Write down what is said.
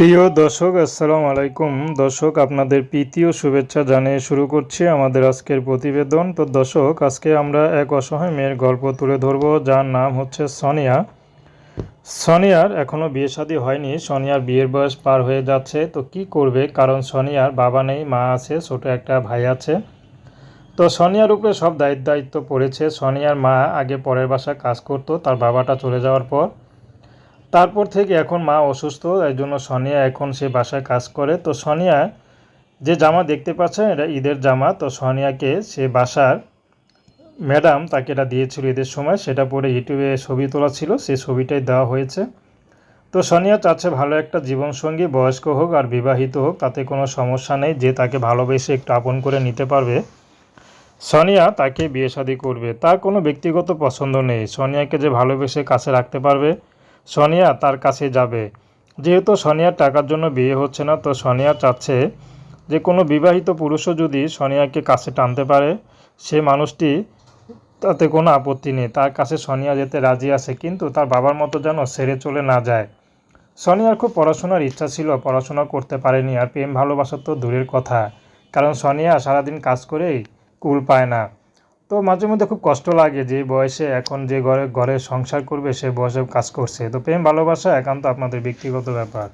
প্রিয় দর্শক, আসসালামু আলাইকুম। দর্শক, আপনাদের প্রীতি ও শুভেচ্ছা জানিয়ে শুরু করছি আমাদের আজকের প্রতিবেদন। তো দর্শক, আজকে আমরা এক অসহায় মেয়ের গল্প তুলে ধরব, যার নাম হচ্ছে সোনিয়া। সোনিয়ার এখনও বিয়ে শাদী হয়নি, সোনিয়ার বিয়ের বয়স পার হয়ে যাচ্ছে। তো কি করবে? কারণ সোনিয়ার বাবা নেই, মা আছে, ছোট একটা ভাই আছে। তো সোনিয়ার উপরে সব দায়িত্ব পড়েছে। সোনিয়ার মা আগে পরের বাসা কাজ করতো, তার বাবাটা চলে যাওয়ার পর। তারপর থেকে এখন মা অসুস্থ এই জন্য সোনিয়া এখন সে বাসায় কাজ করে। তো সোনিয়া, যে জামা দেখতে পাচ্ছেন, এটা ঈদের জামা। তো সোনিয়াকে সে বাসার ম্যাডাম তাকে এটা দিয়েছিল ঈদের সময়। সেটা পরে ইউটিউবে ছবি তোলা ছিল সেই ছবিটাই দেওয়া হয়েছে। তো সোনিয়া চাচ্ছে ভালো একটা জীবনসঙ্গী, বয়স্ক হোক আর বিবাহিত হোক, তাতে কোনো সমস্যা নেই। যে তাকে ভালোবেসে একটু আপন করে নিতে পারবে, সোনিয়া তাকে বিয়ে শাদী করবে। তার কোনো ব্যক্তিগত পছন্দ নেই। সোনিয়াকে যে ভালোবেসে কাছে রাখতে পারবে সোনিয়া তার কাছে যাবে। যেহেতু সোনিয়ার টাকার জন্য বিয়ে হচ্ছে না, তো সোনিয়া চাচ্ছে যে কোনো বিবাহিত পুরুষও যদি সোনিয়াকে কাছে টানতে পারে, সে মানুষটি তাতে কোনো আপত্তি নেই। তার কাছে সোনিয়া যেতে রাজি আছে, কিন্তু তার বাবার মতো যেন সেরে চলে না যায়। সোনিয়ার খুব পড়াশোনার ইচ্ছা ছিল, পড়াশোনা করতে পারেনি। আর প্রেম ভালোবাসা তো দূরের কথা। কারণ সোনিয়া সারাদিন কাজ করেই কুল পায় না। তো মাঝে মধ্যে খুব কষ্ট লাগে যে বয়সে এখন যে ঘরে ঘরে সংসার করবে সে বয়সে কাজ করছে। তো প্রেম, ভালোবাসা একান্ত আপনাদের ব্যক্তিগত ব্যাপার।